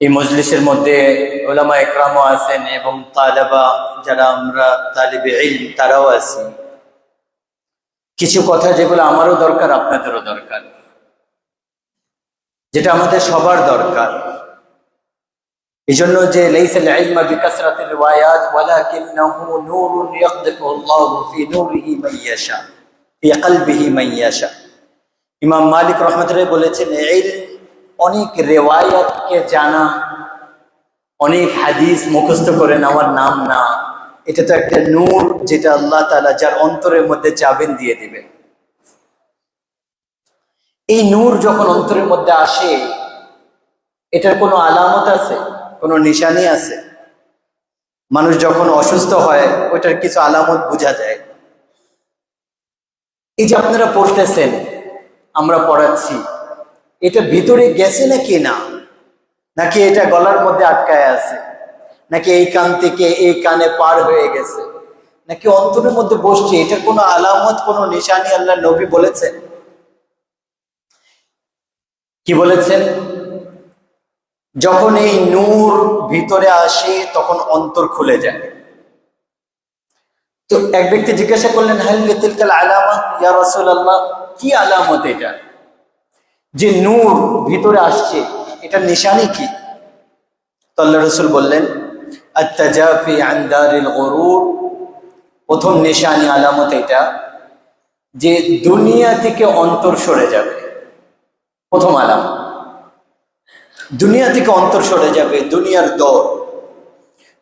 এই মজলিসের মধ্যে ওলামা একরামও আছেন এবং তালেবা যারা আমরা তালিবে তারাও আছি কিছু কথা যেগুলো আমারও দরকার, আপনাদেরও দরকার। যেটা আমাদের সবার দরকার। এই জন্য যে ইমাম মালিক রহমতুল্লাহ বলেছেন অনেক রেওয়ায়াতকে জানা, অনেক হাদিস মুখস্থ করে নেওয়ার নাম না। এটা তো একটা নূর যেটা আল্লাহ তাআলা যার অন্তরের মধ্যে চাবেন দিয়ে দিবেন। এই নূর যখন অন্তরের মধ্যে আসে, এটার কোনো আলামত আছে? কোনো নিশানি আছে? মানুষ যখন অসুস্থ হয়, ওইটার কিছু আলামত বোঝা যায়। এই যে আপনারা পড়তেছেন, আমরা পড়াচ্ছি। এটা ভিতরে গেছে নাকি না? নাকি এটা গলার মধ্যে আটকায় আছে? নাকি এই কান থেকে এই কানে পার হয়ে গেছে? নাকি অন্তরের মধ্যে বসছে? এটা কোনো আলামত, কোনো নিশানি আল্লাহ নবী বলেছেন? কি বলেছেন? যখন এই নূর ভিতরে আসে, তখন অন্তর খুলে যায়। তো এক ব্যক্তি জিজ্ঞাসা করলেন হাল্লি তিলকাল আলামত ইয়া রাসূলুল্লাহ, কি আলামত এটা? যে নূর ভিতরে আসছে এটা নিশানি কি? তো আল্লাহ রসুল বললেন প্রথম নিশানি আলামত এটা যে দুনিয়া থেকে অন্তর সরে যাবে। প্রথম আলাম দুনিয়া থেকে অন্তর সরে যাবে, দুনিয়ার দৌড়।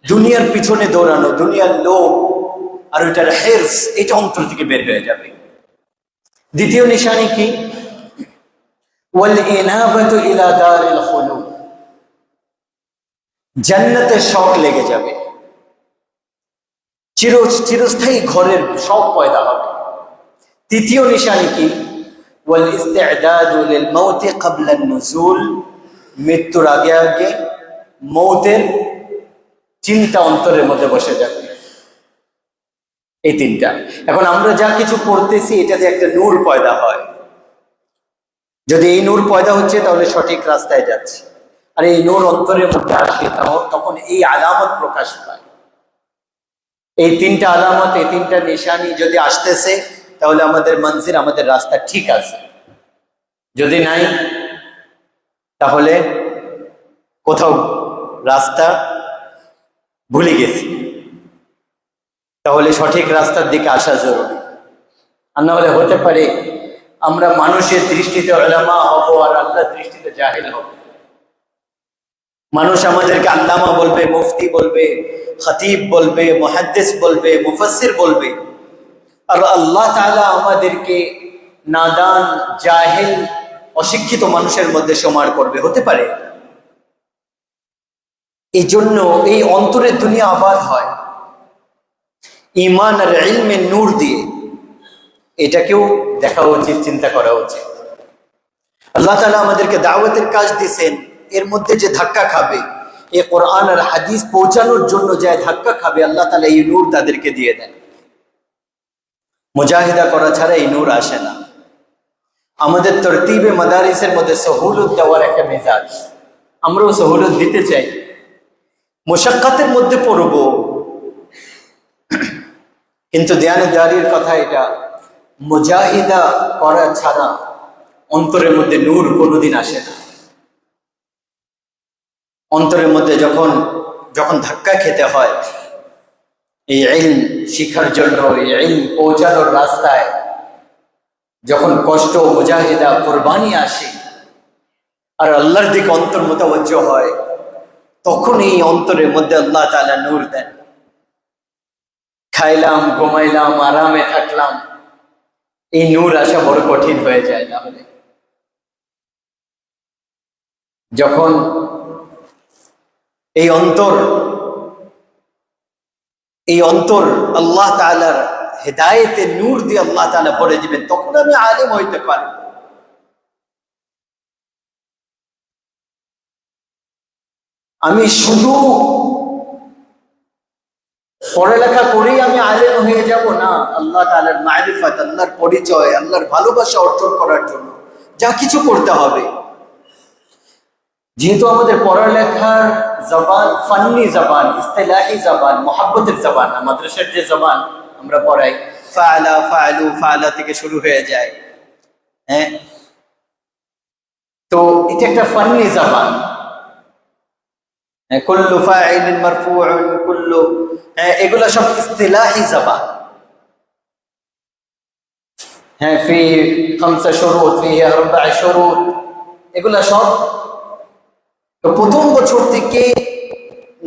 দুনিয়ার পিছনে দৌড়ানো, দুনিয়ার লোক আর ওইটার হেলস এটা অন্তর থেকে বের হয়ে যাবে। দ্বিতীয় নিশানি কি? ইলা দারিল খুলুদ। জান্নাতের শখ লেগে যাবে। চির, চিরস্থায়ী ঘরের শখ পয়দা হবে। তৃতীয় নিশানি কি? ওয়াল লিল মাউতি ক্বাবলা নুজুল। মৃত্যুর আগে আগে মৌতের চিন্তা অন্তরের মধ্যে বসে যাবে। এই তিনটা। এখন আমরা যা কিছু করতেছি এটাতে একটা নূর পয়দা হয়। যদি এই নূর পয়দা হচ্ছে, তাহলে সঠিক রাস্তায় যাচ্ছে। আর এই নূর অন্তরের মধ্যে আসে তখন এই আলামত প্রকাশ পায়। এই তিনটা আলামত, এই তিনটা নিশানি যদি আসতেছে, তাহলে আমাদের মঞ্জির আমাদের রাস্তা ঠিক আছে। যদি নাই, তাহলে কোথাও রাস্তা ভুলে গেছি। তাহলে সঠিক রাস্তার দিকে আসা জরুরি। আর না হলে হতে পারে আমরা মানুষের দৃষ্টিতে ওলামা হব আর আল্লাহর দৃষ্টিতে জাহিল হব। মানুষ আমাদেরকে আল্লামা বলবে, মুফতি বলবে, খতিব বলবে, মুহাদ্দিস বলবে, মুফাসসির বলবে। আর আল্লাহ তাআলা আমাদেরকে নাদান, জাহিল, অশিক্ষিত মানুষের মধ্যে সমার করবে, হতে পারে। এই জন্য এই অন্তরের দুনিয়া আবাদ হয়। ইমান আর ইলমে নূর দিয়ে। এটাকেও দেখা উচিত, চিন্তা করা উচিত। আল্লাহ তালা আমাদেরকে দাওয়াতের কাজ দিছেন এর মধ্যে যে ধাক্কা খাবে, এ কোরআন আর হাদিস পৌঁছানোর জন্য যায় ধাক্কা খাবে, আল্লাহ তালা এই নূর তাদেরকে দিয়ে দেন। মুজাহিদা করা ছাড়া এই নূর আসে না। আমাদের তরতিবে, মাদারিসের মধ্যে সহুলত দেওয়ার একটা মেজাজ। আমরাও সহুলত দিতে চাই। মোশাক্কাতের মধ্যে পড়ব। কিন্তু দেয়ানে দেয়ারির কথা এটা। মুজাহিদা করা ছাড়া অন্তরের মধ্যে নূর কোনোদিন আসে না। অন্তরের মধ্যে যখন যখন ধাক্কা খেতে হয়, এই আইন শিখার জন্য, এই আইন পৌঁছানোর রাস্তায় যখন কষ্ট মুজাহিদা কোরবানি আসে আর আল্লাহর দিকে অন্তর মোতাবজ্জ হয়, তখন এই অন্তরের মধ্যে আল্লাহ তালা নূর দেন। খাইলাম, ঘুমাইলাম, আরামে থাকলাম। এই নূর আসা বড় কঠিন হয়ে যায় তাহলে। যখন এই অন্তর এই অন্তর আল্লাহ তালার হেদায়েতে নূর দিয়ে আল্লাহ তালা ভরে দিবেন, তখন আমি আলিম হইতে পারি আমি শুধু পড়ালেখা করেই আমি আলেম হয়ে যাব না? আল্লাহ তালার মারিফাত, আল্লাহর পরিচয়, আল্লাহর ভালোবাসা অর্জন করার জন্য যা কিছু করতে হবে। যেহেতু আমাদের পড়ালেখার জবান ফান্নি জবান, ইস্তেলাহি জবান, মোহাব্বতের জবান মাদ্রাসার যে জবান আমরা পড়াই, ফালা ফালু ফালা থেকে শুরু হয়ে যায়। হ্যাঁ? তো এটা একটা ফান্নি জবান। কুল্লু ফাইলিন মারফুউন, কুল্লু হ্যাঁ এগুলা সব ইস্তেলাহি জবান। হ্যাঁ ফি খামসা শুরুত, ফি আরবা শুরুত। এগুলা সব তো প্রথম বছর থেকে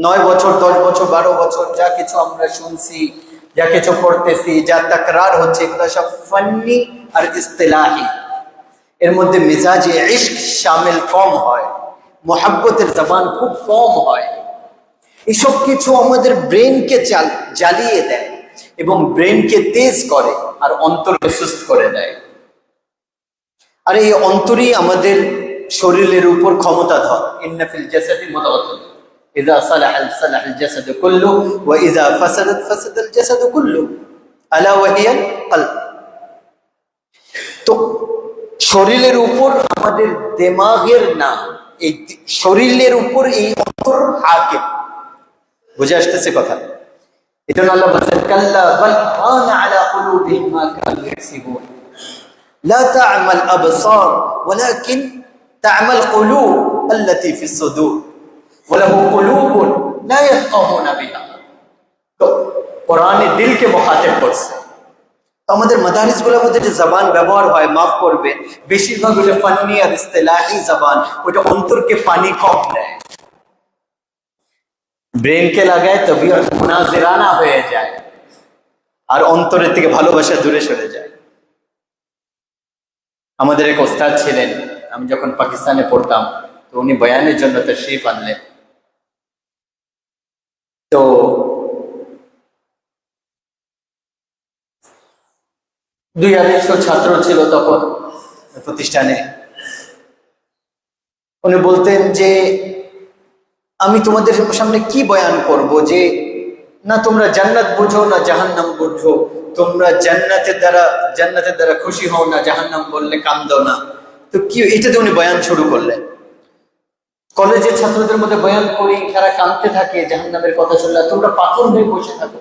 নয় বছর, দশ বছর, বারো বছর যা কিছু আমরা শুনছি, যা কিছু পড়তেছি, যা তাকরার হচ্ছে, এগুলো সব ফান্নি আর ইস্তেলাহি। এর মধ্যে মেজাজে ইশক সামিল কম হয়। মোহাব্বতের জবান খুব কম হয়। এসব কিছু আমাদের ব্রেনকে জ্বালিয়ে দেয় এবং ব্রেনকে তেজ করে আর অন্তরকে সুস্থ করে দেয়। আর এই অন্তরই আমাদের শরীরের উপর ক্ষমতাধর ইন্নাফিল জাসাদি মুতাওয়াত্তির ইযা সালাহা সালাহা জাসাদ কুল্লু ওয়া ইযা ফাসাদাত ফাসাদাল জাসাদ কুল্লু। আলা ওয়া হিয়া কলব। তো শরীরের উপর আমাদের দেমাগের না এই শরীরের উপর এই অন্তর হাকিম বুঝে আসতেছে কথা এটা আল্লাহ বলেন কাল্লা বাল আনা আলা কুলুবিহিম মা কানু ইয়াকসিবুন لا تعمى الأبصار ولكن تعمى القلوب التي في الصدور وله قلوب لا يفقهون بها তো কোরআনে দিলকে মুখাতেব করছে তো আমাদের মাদারিসগুলোর মধ্যে যে জবান ব্যবহার হয়, মাফ করবে, বেশিরভাগ হলো ফান্নি আর ইস্তেলাহি জবান ওটা অন্তরকে পানি কম দেয়। ব্রেনকে লাগায় তবিয়ত মুনাজিরানা হয়ে যায়, আর অন্তরের থেকে ভালোবাসা দূরে সরে যায়। আমাদের এক ওস্তাদ ছিলেন, আমি যখন পাকিস্তানে পড়তাম, তো উনি বয়ানের জন্য তশরিফ আনলেন। তো দুই আড়াইশো ছাত্র ছিল তখন, প্রতিষ্ঠানে। উনি বলতেন যে, আমি তোমাদের সামনে কি বয়ান করব যে, না তোমরা জান্নাত বুঝো, না জাহান্নাম বুঝো। তোমরা জান্নাতের দ্বারা জান্নাতের দ্বারা খুশি হও, না জাহান্নাম বললে কান্দো না। তো কি, এটাতে উনি বয়ান শুরু করলেন। কলেজের ছাত্রদের মধ্যে বয়ান করি তারা কাঁদতে থাকে জাহান্নামের কথা শুনলে, তোমরা পাথর হয়ে বসে থাকো।